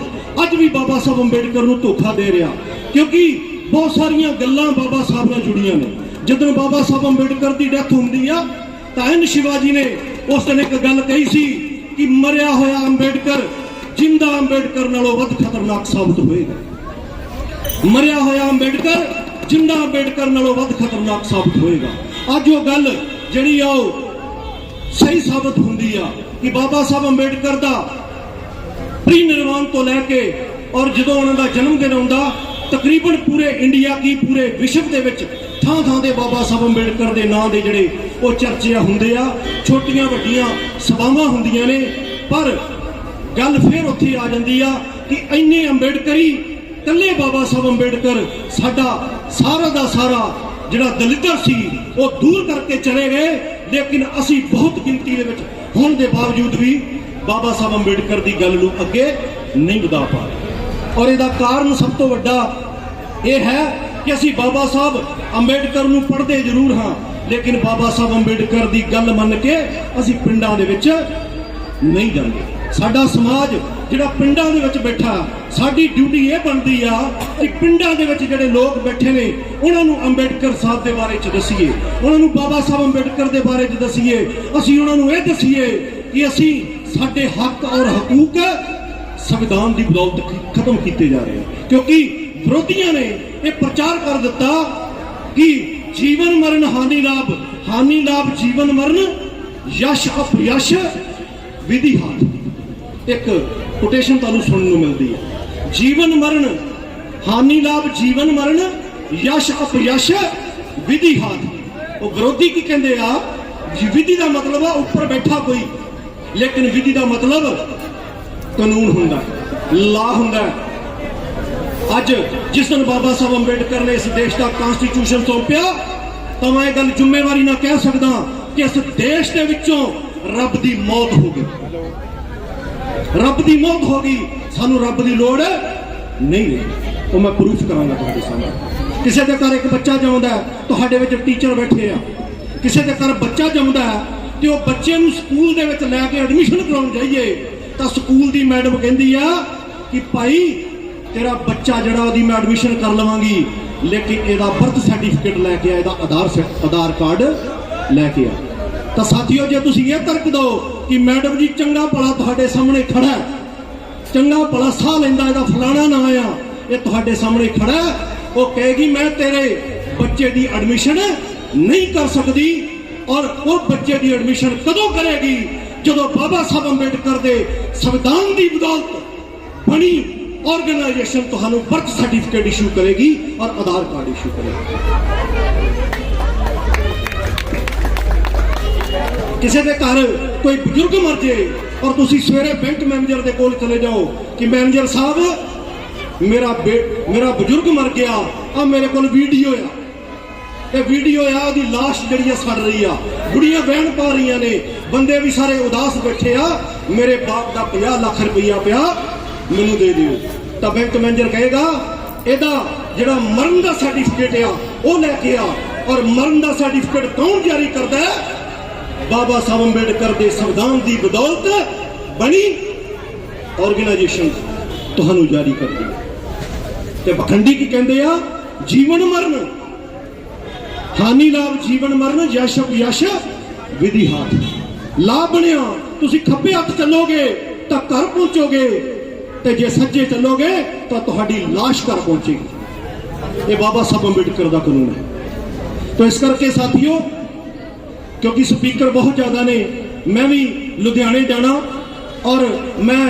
ਅੱਜ ਵੀ ਬਾਬਾ ਸਾਹਿਬ ਅੰਬੇਡਕਰ ਨੂੰ ਧੋਖਾ ਦੇ ਰਿਹਾ, ਕਿਉਂਕਿ ਬਹੁਤ ਸਾਰੀਆਂ ਗੱਲਾਂ ਬਾਬਾ ਸਾਹਿਬ ਨਾਲ ਜੁੜੀਆਂ ਨੇ। ਜਦੋਂ ਬਾਬਾ ਸਾਹਿਬ ਅੰਬੇਡਕਰ ਦੀ ਡੈਥ ਹੁੰਦੀ ਆ, ਤਾਂ ਇਹਨ ਸ਼ਿਵਾਜੀ ਨੇ ਉਸ ਦਿਨ ਇੱਕ ਗੱਲ ਕਹੀ ਸੀ ਕਿ ਮਰਿਆ ਹੋਇਆ ਅੰਬੇਡਕਰ, ਜਿੰਦਾ ਅੰਬੇਡਕਰ ਨਾਲੋਂ ਵੱਧ ਖਤਰਨਾਕ ਸਾਬਤ ਹੋਏਗਾ। ਮਰਿਆ ਹੋਇਆ ਅੰਬੇਡਕਰ, ਜਿੰਦਾ ਅੰਬੇਡਕਰ ਨਾਲੋਂ ਵੱਧ ਖਤਰਨਾਕ ਸਾਬਤ ਹੋਏਗਾ। ਅੱਜ ਉਹ ਗੱਲ ਜਿਹੜੀ ਆ ਉਹ ਸਹੀ ਸਾਬਤ ਹੁੰਦੀ ਆ ਕਿ ਬਾਬਾ ਸਾਹਿਬ ਅੰਬੇਡਕਰ ਦਾ ਪ੍ਰੀ ਨਿਰਵਾਣ ਤੋਂ ਲੈ ਕੇ ਔਰ ਜਦੋਂ ਉਹਨਾਂ ਦਾ ਜਨਮ ਦਿਨ ਆਉਂਦਾ ਤਕਰੀਬਨ ਪੂਰੇ ਇੰਡੀਆ ਕੀ ਪੂਰੇ ਵਿਸ਼ਵ ਦੇ ਵਿੱਚ ਥਾਂ ਥਾਂ ਦੇ ਬਾਬਾ ਸਾਹਿਬ ਅੰਬੇਡਕਰ ਦੇ ਨਾਂ ਦੇ ਜਿਹੜੇ ਉਹ ਚਰਚੇ ਹੁੰਦੇ ਆ, ਛੋਟੀਆਂ ਵੱਡੀਆਂ ਸਭਾਵਾਂ ਹੁੰਦੀਆਂ ਨੇ, ਪਰ ਗੱਲ ਫਿਰ ਉੱਥੇ ਆ ਜਾਂਦੀ ਆ ਕਿ ਇੰਨੇ ਅੰਬੇਡਕਰੀ, ਇਕੱਲੇ ਬਾਬਾ ਸਾਹਿਬ ਅੰਬੇਡਕਰ, ਸਾਡਾ ਸਾਰਾ ਦਾ ਸਾਰਾ ਜਿਹੜਾ ਦਲਿੱਦਰ ਸੀ, ਉਹ ਦੂਰ ਕਰਕੇ ਚਲੇ ਗਏ, ਲੇਕਿਨ ਅਸੀਂ ਬਹੁਤ ਗਿਣਤੀ ਦੇ ਵਿੱਚ ਹੋਣ ਦੇ ਬਾਵਜੂਦ ਵੀ ਬਾਬਾ ਸਾਹਿਬ ਅੰਬੇਡਕਰ ਦੀ ਗੱਲ ਨੂੰ ਅੱਗੇ ਨਹੀਂ ਵਧਾ ਪਾ ਰਹੇ। ਔਰ ਇਹਦਾ ਕਾਰਨ ਸਭ ਤੋਂ ਵੱਡਾ ਇਹ ਹੈ ਕਿ ਅਸੀਂ ਬਾਬਾ ਸਾਹਿਬ ਅੰਬੇਡਕਰ ਨੂੰ ਪੜ੍ਹਦੇ ਜ਼ਰੂਰ ਹਾਂ, ਲੇਕਿਨ ਬਾਬਾ ਸਾਹਿਬ ਅੰਬੇਡਕਰ ਦੀ ਗੱਲ ਮੰਨ ਕੇ ਅਸੀਂ ਪਿੰਡਾਂ ਦੇ ਵਿੱਚ ਨਹੀਂ ਜਾਂਦੇ। ਸਾਡਾ ਸਮਾਜ ਜਿਹੜਾ ਪਿੰਡਾਂ ਦੇ ਵਿੱਚ ਬੈਠਾ, ਸਾਡੀ ਡਿਊਟੀ ਇਹ ਬਣਦੀ ਆ ਕਿ ਪਿੰਡਾਂ ਦੇ ਵਿੱਚ ਜਿਹੜੇ ਲੋਕ ਬੈਠੇ ਨੇ, ਉਹਨਾਂ ਨੂੰ ਅੰਬੇਡਕਰ ਸਾਹਿਬ ਦੇ ਬਾਰੇ ਚ ਦੱਸੀਏ, ਉਹਨਾਂ ਨੂੰ ਬਾਬਾ ਸਾਹਿਬ ਅੰਬੇਡਕਰ ਦੇ ਬਾਰੇ ਚ ਦੱਸੀਏ, ਅਸੀਂ ਉਹਨਾਂ ਨੂੰ ਇਹ ਦੱਸੀਏ ਕਿ ਅਸੀਂ ਸਾਡੇ ਹੱਕ ਔਰ ਹਕੂਕ ਸੰਵਿਧਾਨ ਦੀ ਬਦੌਲਤ ਖਤਮ ਕੀਤੇ ਜਾ ਰਹੇ ਹਨ। ਕਿਉਂਕਿ ਵਿਰੋਧੀਆਂ ਨੇ ਇਹ ਪ੍ਰਚਾਰ ਕਰ ਦਿੱਤਾ ਕਿ ਜੀਵਨ ਮਰਨ ਹਾਨੀ ਲਾਭ ਹਾਨੀ ਲਾਭ ਜੀਵਨ ਮਰਨ, ਯਸ਼ ਅਪਯਸ਼ ਵਿਧੀ ਹਾਥ ਇੱਕ ਕੋਟੇਸ਼ਨ ਤੁਹਾਨੂੰ ਸੁਣਨ ਨੂੰ ਮਿਲਦੀ ਹੈ। ਜੀਵਨ ਮਰਨ, ਹਾਨੀ ਲਾਭ ਜੀਵਨ ਮਰਨ, ਯਸ਼ ਅਪਯਸ਼ ਵਿਧੀ ਹਾਥ ਉਹ ਵਿਰੋਧੀ ਕੀ ਕਹਿੰਦੇ ਆ? ਵਿਧੀ ਦਾ ਮਤਲਬ ਆ ਉੱਪਰ ਬੈਠਾ ਕੋਈ। ਲੇਕਿਨ ਵਿਧੀ ਦਾ ਮਤਲਬ ਕਾਨੂੰਨ ਹੁੰਦਾ ਲਾ ਹੁੰਦਾ ਅੱਜ ਜਿਸ ਦਿਨ ਬਾਬਾ ਸਾਹਿਬ ਅੰਬੇਡਕਰ ਨੇ ਇਸ ਦੇਸ਼ ਦਾ ਕਨਸਟੀਟਿਊਸ਼ਨ ਸੌਂਪਿਆ, ਤਾਂ ਮੈਂ ਇਹ ਗੱਲ ਜ਼ਿੰਮੇਵਾਰੀ ਨਾਲ ਕਹਿ ਸਕਦਾ ਕਿ ਇਸ ਦੇਸ਼ ਦੇ ਵਿੱਚੋਂ ਰੱਬ ਦੀ ਮੌਤ ਹੋ ਗਈ। ਰੱਬ ਦੀ ਮੌਤ ਹੋ ਗਈ, ਸਾਨੂੰ ਰੱਬ ਦੀ ਲੋੜ ਨਹੀਂ, ਉਹ ਮੈਂ ਪ੍ਰੂਫ ਕਰਾਂਗਾ ਤੁਹਾਡੇ ਸਾਹਮਣੇ। ਕਿਸੇ ਦੇ ਘਰ ਇੱਕ ਬੱਚਾ ਜੰਮਦਾ ਤੁਹਾਡੇ ਵਿੱਚ ਟੀਚਰ ਬੈਠੇ ਆ। ਕਿਸੇ ਦੇ ਘਰ ਬੱਚਾ ਜੰਮਦਾ ਤੇ ਉਹ ਬੱਚੇ ਨੂੰ ਸਕੂਲ ਦੇ ਵਿੱਚ ਲੈ ਕੇ ਐਡਮਿਸ਼ਨ ਕਰਾਉਣ ਜਾਈਏ। ਤਾਂ ਸਕੂਲ ਦੀ ਮੈਡਮ ਕਹਿੰਦੀ ਆ ਕਿ ਭਾਈ ਤੇਰਾ ਬੱਚਾ ਜਿਹੜਾ ਉਹਦੀ ਮੈਂ ਐਡਮਿਸ਼ਨ ਕਰ ਲਵਾਂਗੀ, ਲੇਕਿਨ ਇਹਦਾ ਬਰਥ ਸਰਟੀਫਿਕੇਟ ਲੈ ਕੇ ਆ, ਇਹਦਾ ਆਧਾਰ ਸ- ਆਧਾਰ ਕਾਰਡ ਲੈ ਕੇ ਆ। ਤਾਂ ਸਾਥੀਓ, ਜੇ ਤੁਸੀਂ ਇਹ ਤਰਕ ਦਿਓ ਕਿ ਮੈਡਮ ਜੀ ਚੰਗਾ ਭਲਾ ਤੁਹਾਡੇ ਸਾਹਮਣੇ ਖੜਾ ਚੰਗਾ ਭਲਾ ਸਾਹ ਲੈਂਦਾ, ਇਹਦਾ ਫਲਾਣਾ ਨਾ ਆ, ਇਹ ਤੁਹਾਡੇ ਸਾਹਮਣੇ ਖੜਾ ਉਹ ਕਹੇਗੀ, ਮੈਂ ਤੇਰੇ ਬੱਚੇ ਦੀ ਐਡਮਿਸ਼ਨ ਨਹੀਂ ਕਰ ਸਕਦੀ ਔਰ ਉਹ ਬੱਚੇ ਦੀ ਐਡਮਿਸ਼ਨ ਕਦੋਂ ਕਰੇਗੀ? ਜਦੋਂ ਬਾਬਾ ਸਾਹਿਬ ਅੰਬੇਡਕਰ ਦੇ ਸੰਵਿਧਾਨ ਦੀ ਬਦੌਲਤ ਬਣੀ ਆਰਗੇਨਾਈਜੇਸ਼ਨ ਤੁਹਾਨੂੰ ਬਰਥ ਸਰਟੀਫਿਕੇਟ ਇਸ਼ੂ ਕਰੇਗੀ ਔਰ ਆਧਾਰ ਕਾਰਡ ਇਸ਼ੂ ਕਰੇਗੀ। ਕਿਸੇ ਦੇ ਘਰ ਕੋਈ ਬਜ਼ੁਰਗ ਮਰ ਜੇ ਔਰ ਤੁਸੀਂ ਸਵੇਰੇ ਬੈਂਕ ਮੈਨੇਜਰ ਦੇ ਕੋਲ ਚਲੇ ਜਾਓ ਕਿ ਮੈਨੇਜਰ ਸਾਹਿਬ, ਮੇਰਾ ਬੇ- ਮੇਰਾ ਬਜ਼ੁਰਗ ਮਰ ਗਿਆ ਆ ਮੇਰੇ ਕੋਲ ਵੀਡੀਓ ਆ। ਇਹ ਵੀਡੀਓ ਆ, ਉਹਦੀ ਲਾਸ਼ ਜਿਹੜੀ ਆ ਸੜ ਰਹੀ ਆ। ਬੁੜੀਆਂ ਬਹਿਣ ਪਾ ਰਹੀਆਂ ਨੇ। ਬੰਦੇ ਵੀ ਸਾਰੇ ਉਦਾਸ ਬੈਠੇ ਆ। ਮੇਰੇ ਬਾਪ ਦਾ 50 ਲੱਖ ਰੁਪਈਆ ਪਿਆ, ਮੈਨੂੰ ਦੇ ਦਿਓ। ਤਾਂ ਬੈਂਕ ਮੈਨੇਜਰ ਕਹੇਗਾ, ਇਹਦਾ ਜਿਹੜਾ ਮਰਨ ਦਾ ਸਰਟੀਫਿਕੇਟ ਆ, ਉਹ ਲੈ ਕੇ ਆ। ਔਰ ਮਰਨ ਦਾ ਸਰਟੀਫਿਕੇਟ ਕੌਣ ਜਾਰੀ ਕਰਦਾ ਹੈ? ਬਾਬਾ ਸਾਹਿਬ ਅੰਬੇਡਕਰ ਦੇ ਸੰਵਿਧਾਨ ਦੀ ਬਦੌਲਤ ਬਣੀ ਆਰਗੇਨਾਈਜੇਸ਼ਨ ਤੁਹਾਨੂੰ ਜਾਰੀ ਕਰਦੀ ਹੈ ਤੇ ਬਖੰਡੀ ਕੀ ਕਹਿੰਦੇ ਆ? ਜੀਵਨ ਮਰਨ। ਹਾਨੀ ਲਾਭ ਜੀਵਨ ਮਰਨ, ਯਸ਼ ਯਸ਼ ਵਿਧੀ ਹਾਥ। ਲਾਭ ਬਣਿਆ, ਤੁਸੀਂ ਖੱਬੇ ਹੱਥ ਚੱਲੋਗੇ, ਤਾਂ ਘਰ ਪਹੁੰਚੋਗੇ, ਤੇ ਜੇ ਸੱਜੇ ਚੱਲੋਗੇ, ਤਾਂ ਤੁਹਾਡੀ ਲਾਸ਼ ਘਰ ਪਹੁੰਚੇਗੀ। ਇਹ ਬਾਬਾ ਸਾਹਿਬ ਅੰਬੇਡਕਰ ਦਾ ਕਾਨੂੰਨ ਹੈ। ਤਾਂ ਇਸ ਕਰਕੇ ਸਾਥੀਓ, ਕਿਉਂਕਿ ਸਪੀਕਰ ਬਹੁਤ ਜ਼ਿਆਦਾ ਨੇ, ਮੈਂ ਵੀ ਲੁਧਿਆਣੇ ਜਾਣਾ, ਔਰ ਮੈਂ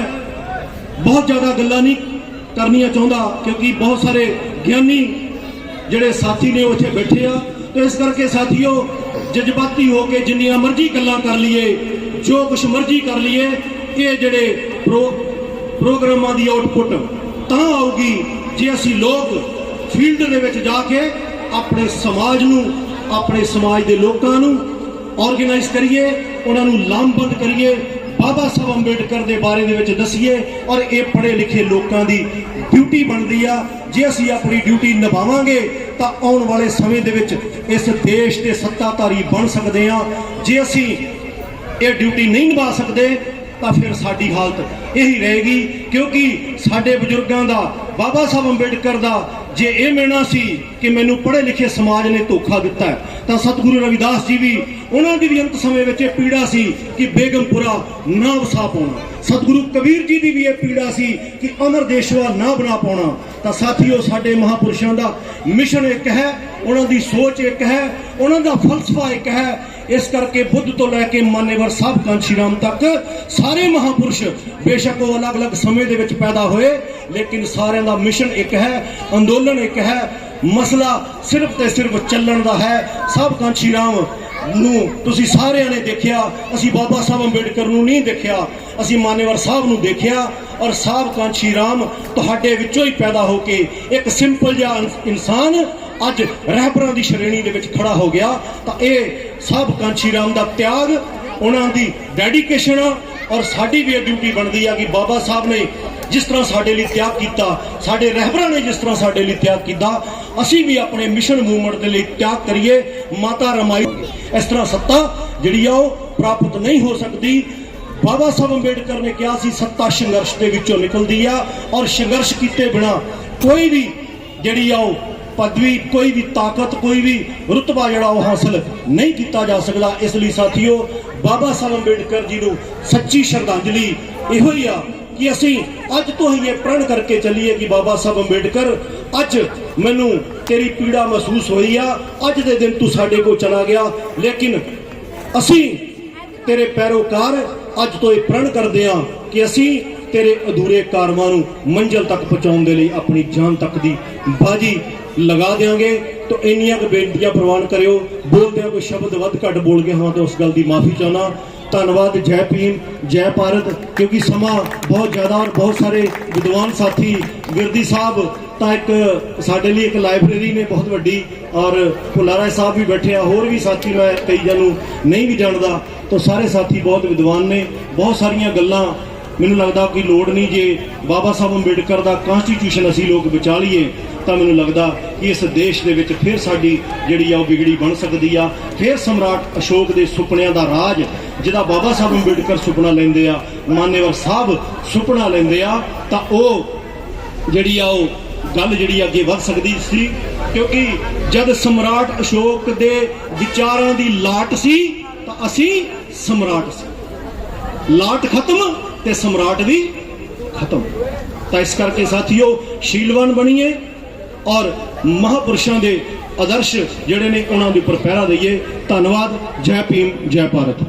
ਬਹੁਤ ਜ਼ਿਆਦਾ ਗੱਲਾਂ ਨਹੀਂ ਕਰਨੀਆਂ ਚਾਹੁੰਦਾ, ਕਿਉਂਕਿ ਬਹੁਤ ਸਾਰੇ ਗਿਆਨੀ ਜਿਹੜੇ ਸਾਥੀ ਨੇ, ਉਹ ਇੱਥੇ ਬੈਠੇ ਆ। ਇਸ ਕਰਕੇ ਸਾਥੀਓ, ਜਜ਼ਬਾਤੀ ਹੋ ਕੇ ਜਿੰਨੀਆਂ ਮਰਜ਼ੀ ਗੱਲਾਂ ਕਰ ਲਈਏ, ਜੋ ਕੁਝ ਮਰਜ਼ੀ ਕਰ ਲਈਏ, ਇਹ ਜਿਹੜੇ ਪ੍ਰੋ, ਪ੍ਰੋਗਰਾਮਾਂ ਦੀ ਆਉਟਪੁੱਟ ਤਾਂ ਆਊਗੀ ਜੇ ਅਸੀਂ ਲੋਕ ਫੀਲਡ ਦੇ ਵਿੱਚ ਜਾ ਕੇ ਆਪਣੇ ਸਮਾਜ ਨੂੰ, ਆਪਣੇ ਸਮਾਜ ਦੇ ਲੋਕਾਂ ਨੂੰ ਆਰਗੇਨਾਈਜ਼ ਕਰੀਏ, ਉਹਨਾਂ ਨੂੰ ਲਾਮਬੰਦ ਕਰੀਏ ਬਾਬਾ ਸਾਹਿਬ ਅੰਬੇਡਕਰ ਦੇ ਬਾਰੇ ਦੇ ਵਿੱਚ ਦਸੀਏ ਔਰ ਇਹ ਪੜ੍ਹੇ ਲਿਖੇ ਲੋਕਾਂ ਦੀ ਡਿਊਟੀ ਬਣਦੀ ਆ। ਜੇ ਅਸੀਂ ਆਪਣੀ ਡਿਊਟੀ ਨਿਭਾਵਾਂਗੇ, ਤਾਂ ਆਉਣ ਵਾਲੇ ਸਮੇਂ ਦੇ ਵਿੱਚ ਇਸ ਦੇਸ਼ ਦੇ ਸੱਤਾਧਾਰੀ ਬਣ ਸਕਦੇ ਆ। ਜੇ ਅਸੀਂ ਇਹ ਡਿਊਟੀ ਨਹੀਂ ਨਿਭਾ ਸਕਦੇ, ਤਾਂ ਫਿਰ ਸਾਡੀ ਹਾਲਤ ਇਹੀ ਰਹੇਗੀ, ਕਿਉਂਕਿ ਸਾਡੇ ਬਜ਼ੁਰਗਾਂ ਦਾ, ਬਾਬਾ ਸਾਹਿਬ ਅੰਬੇਡਕਰ ਦਾ ਜੇ ਇਹ ਮਿਲਣਾ ਸੀ ਕਿ ਮੈਨੂੰ ਪੜ੍ਹੇ ਲਿਖੇ ਸਮਾਜ ਨੇ ਧੋਖਾ ਦਿੱਤਾ ਤਾਂ ਸਤਿਗੁਰੂ ਰਵਿਦਾਸ ਜੀ ਵੀ ਉਹਨਾਂ ਦੀ ਵੀ ਅੰਤ ਸਮੇਂ ਵਿੱਚ ਇਹ ਪੀੜਾ ਸੀ ਕਿ ਬੇਗਮਪੁਰਾ ਨਾ ਵਸਾ ਪਾਉਣਾ। ਸਤਿਗੁਰੂ ਕਬੀਰ ਜੀ ਦੀ ਵੀ ਇਹ ਪੀੜਾ ਸੀ ਕਿ ਅਮਰ ਦੇਸ਼ਵਾ ਨਾ ਬਣਾ ਪਾਉਣਾ। ਤਾਂ ਸਾਥੀਓ, ਸਾਡੇ ਮਹਾਪੁਰਸ਼ਾਂ ਦਾ ਮਿਸ਼ਨ ਇੱਕ ਹੈ, ਉਹਨਾਂ ਦੀ ਸੋਚ ਇੱਕ ਹੈ, ਉਹਨਾਂ ਦਾ ਫਲਸਫਾ ਇੱਕ ਹੈ ਇਸ ਕਰਕੇ ਬੁੱਧ ਤੋਂ ਲੈ ਕੇ ਮਾਨੇਵਰ ਸਾਹਿਬ ਕਾਂਸ਼ੀ ਰਾਮ ਤੱਕ, ਸਾਰੇ ਮਹਾਪੁਰਸ਼ ਬੇਸ਼ੱਕ ਉਹ ਅਲੱਗ-ਅਲੱਗ ਸਮੇਂ ਦੇ ਵਿੱਚ ਪੈਦਾ ਹੋਏ, ਲੇਕਿਨ ਸਾਰਿਆਂ ਦਾ ਮਿਸ਼ਨ ਇੱਕ ਹੈ, ਅੰਦੋਲਨ ਇੱਕ ਹੈ, ਮਸਲਾ ਸਿਰਫ ਤੇ ਸਿਰਫ ਚੱਲਣ ਦਾ ਹੈ। ਸਭ ਕਾਂਸ਼ੀ ਰਾਮ ਨੂੰ ਤੁਸੀਂ ਸਾਰਿਆਂ ਨੇ ਦੇਖਿਆ, ਅਸੀਂ ਬਾਬਾ ਸਾਹਿਬ ਅੰਬੇਡਕਰ ਨੂੰ ਨਹੀਂ ਦੇਖਿਆ, ਅਸੀਂ ਮਾਨੇਵਰ ਸਾਹਿਬ ਨੂੰ ਦੇਖਿਆ, ਔਰ ਸਾਹਿਬ ਕਾਂਸ਼ੀ ਰਾਮ ਤੁਹਾਡੇ ਵਿੱਚੋਂ ਹੀ ਪੈਦਾ ਹੋ ਕੇ ਇੱਕ ਸਿੰਪਲ ਜਿਹਾ ਇਨਸਾਨ ਅੱਜ ਰਹਿਬਰਾਂ ਦੀ ਸ਼੍ਰੇਣੀ ਦੇ ਵਿੱਚ ਖੜਾ ਹੋ ਗਿਆ। ਤਾਂ ਇਹ ਸਾਹਿਬ ਕਾਂਸ਼ੀ ਰਾਮ ਦਾ ਤਿਆਗ, ਉਹਨਾਂ ਦੀ ਡੈਡੀਕੇਸ਼ਨ ਔਰ ਸਾਡੀ ਵੀ ਇਹ ਡਿਊਟੀ ਬਣਦੀ ਆ ਕਿ ਬਾਬਾ ਸਾਹਿਬ ਨੇ ਜਿਸ ਤਰ੍ਹਾਂ ਸਾਡੇ ਲਈ ਤਿਆਗ ਕੀਤਾ, ਸਾਡੇ ਰਹਿਬਰਾਂ ਨੇ ਜਿਸ ਤਰ੍ਹਾਂ ਸਾਡੇ ਲਈ ਤਿਆਗ ਕੀਤਾ, ਅਸੀਂ ਵੀ ਆਪਣੇ ਮਿਸ਼ਨ ਮੂਵਮੈਂਟ ਦੇ ਲਈ ਤਿਆਗ ਕਰੀਏ, ਮਾਤਾ ਰਮਾਈ ਇਸ ਤਰ੍ਹਾਂ ਸੱਤਾ ਜਿਹੜੀ ਆ ਉਹ ਪ੍ਰਾਪਤ ਨਹੀਂ ਹੋ ਸਕਦੀ। ਬਾਬਾ ਸਾਹਿਬ ਅੰਬੇਡਕਰ ਨੇ ਕਿਹਾ ਸੀ, ਸੱਤਾ ਸੰਘਰਸ਼ ਦੇ ਵਿੱਚੋਂ ਨਿਕਲਦੀ ਆ, ਔਰ ਸੰਘਰਸ਼ ਕੀਤੇ ਬਿਨਾ ਕੋਈ ਵੀ ਜਿਹੜੀ ਆ ਉਹ ਪਦਵੀ ਕੋਈ ਵੀ ਤਾਕਤ, ਕੋਈ ਵੀ ਰੁਤਬਾ ਜਿਹੜਾ ਉਹ ਹਾਸਲ ਨਹੀਂ ਕੀਤਾ ਜਾ ਸਕਦਾ। ਇਸ ਲਈ ਸਾਥੀਓ, ਬਾਬਾ ਸਾਹਿਬ ਅੰਬੇਡਕਰ ਜੀ ਨੂੰ ਸੱਚੀ ਸ਼ਰਧਾਂਜਲੀ ਇਹੋ ਹੀ ਆ ਕਿ ਅਸੀਂ ਅੱਜ ਤੋਂ ਹੀ ਇਹ ਪ੍ਰਣ ਕਰਕੇ ਚੱਲੀਏ ਕਿ ਬਾਬਾ ਸਾਹਿਬ ਅੰਬੇਡਕਰ, ਅੱਜ ਮੈਨੂੰ ਤੇਰੀ ਪੀੜਾ ਮਹਿਸੂਸ ਹੋਈ ਆ। ਅੱਜ ਦੇ ਦਿਨ ਤੂੰ ਸਾਡੇ ਕੋਲ ਚਲਾ ਗਿਆ। ਲੇਕਿਨ ਅਸੀਂ ਤੇਰੇ ਪੈਰੋਕਾਰ ਅੱਜ ਤੋਂ ਇਹ ਪ੍ਰਣ ਕਰਦੇ ਹਾਂ ਕਿ ਅਸੀਂ ਤੇਰੇ ਅਧੂਰੇ ਕਾਰਵਾਂ ਨੂੰ ਮੰਜ਼ਲ ਤੱਕ ਪਹੁੰਚਾਉਣ ਦੇ ਲਈ ਆਪਣੀ ਜਾਨ ਤੱਕ ਦੀ ਬਾਜੀ ਲਗਾ ਦੇਵਾਂਗੇ ਤਾਂ ਇੰਨੀਆਂ ਕੁ ਬੇਨਤੀਆਂ ਪ੍ਰਵਾਨ ਕਰਿਓ। ਬੋਲਦਿਆਂ ਕੋਈ ਸ਼ਬਦ ਵੱਧ ਘੱਟ ਬੋਲ ਗਏ ਹਾਂ ਤਾਂ ਉਸ ਗੱਲ ਦੀ ਮਾਫੀ ਚਾਹਨਾ ਧੰਨਵਾਦ, ਜੈ ਭੀਮ, ਜੈ ਭਾਰਤ, ਕਿਉਂਕਿ ਸਮਾਂ ਬਹੁਤ ਜ਼ਿਆਦਾ ਔਰ ਬਹੁਤ ਸਾਰੇ ਵਿਦਵਾਨ ਸਾਥੀ ਗਿਰਦੀ ਸਾਹਿਬ, ਤਾਂ ਇੱਕ ਸਾਡੇ ਲਈ ਇੱਕ ਲਾਇਬ੍ਰੇਰੀ ਨੇ ਬਹੁਤ ਵੱਡੀ, ਔਰ ਭੁੱਲਾਰਾਏ ਸਾਹਿਬ ਵੀ ਬੈਠੇ ਆ, ਹੋਰ ਵੀ ਸਾਥੀ ਮੈਂ ਕਈ ਜਨ ਨੂੰ ਨਹੀਂ ਵੀ ਜਾਣਦਾ, ਤਾਂ ਸਾਰੇ ਸਾਥੀ ਬਹੁਤ ਵਿਦਵਾਨ ਨੇ, ਬਹੁਤ ਸਾਰੀਆਂ ਗੱਲਾਂ ਮੈਨੂੰ ਲੱਗਦਾ ਕਿ ਲੋੜ ਨਹੀਂ ਜੇ ਬਾਬਾ ਸਾਹਿਬ ਅੰਬੇਡਕਰ ਦਾ ਕਨਸਟੀਟਿਊਸ਼ਨ ਅਸੀਂ ਲੋਕ ਬਚਾ ਲਈਏ। ਤਾਂ ਮੈਨੂੰ ਲੱਗਦਾ ਕਿ ਇਸ ਦੇਸ਼ ਦੇ ਵਿੱਚ ਫਿਰ ਸਾਡੀ ਜਿਹੜੀ ਆ ਉਹ ਵਿਗੜੀ ਬਣ ਸਕਦੀ ਆ। ਫਿਰ ਸਮਰਾਟ ਅਸ਼ੋਕ ਦੇ ਸੁਪਨਿਆਂ ਦਾ ਰਾਜ, ਜਿਹਦਾ ਬਾਬਾ ਸਾਹਿਬ ਅੰਬੇਡਕਰ ਸੁਪਨਾ ਲੈਂਦੇ ਆ ਮਾਨੇਵਰ ਸਾਹਿਬ ਸੁਪਨਾ ਲੈਂਦੇ ਆ, ਤਾਂ ਉਹ ਜਿਹੜੀ ਆ ਉਹ ਗੱਲ ਜਿਹੜੀ ਅੱਗੇ ਵੱਧ ਸਕਦੀ ਸੀ। ਕਿਉਂਕਿ ਜਦ ਸਮਰਾਟ ਅਸ਼ੋਕ ਦੇ ਵਿਚਾਰਾਂ ਦੀ ਲਾਟ ਸੀ, ਤਾਂ ਅਸੀਂ ਸਮਰਾਟ ਸੀ। ਲਾਟ ਖਤਮ ਤੇ ਸਮਰਾਟ ਵੀ ਖਤਮ। ਤਾਂ ਇਸ ਕਰਕੇ ਸਾਥੀਓ, ਸ਼ੀਲਵਾਨ ਬਣੀਏ ਔਰ ਮਹਾਪੁਰਸ਼ਾਂ ਦੇ ਆਦਰਸ਼ ਜਿਹੜੇ ਨੇ ਉਹਨਾਂ ਦੇ ਉੱਪਰ ਪਹਿਰਾ ਦਈਏ। ਧੰਨਵਾਦ। ਜੈ ਭੀਮ, ਜੈ ਭਾਰਤ।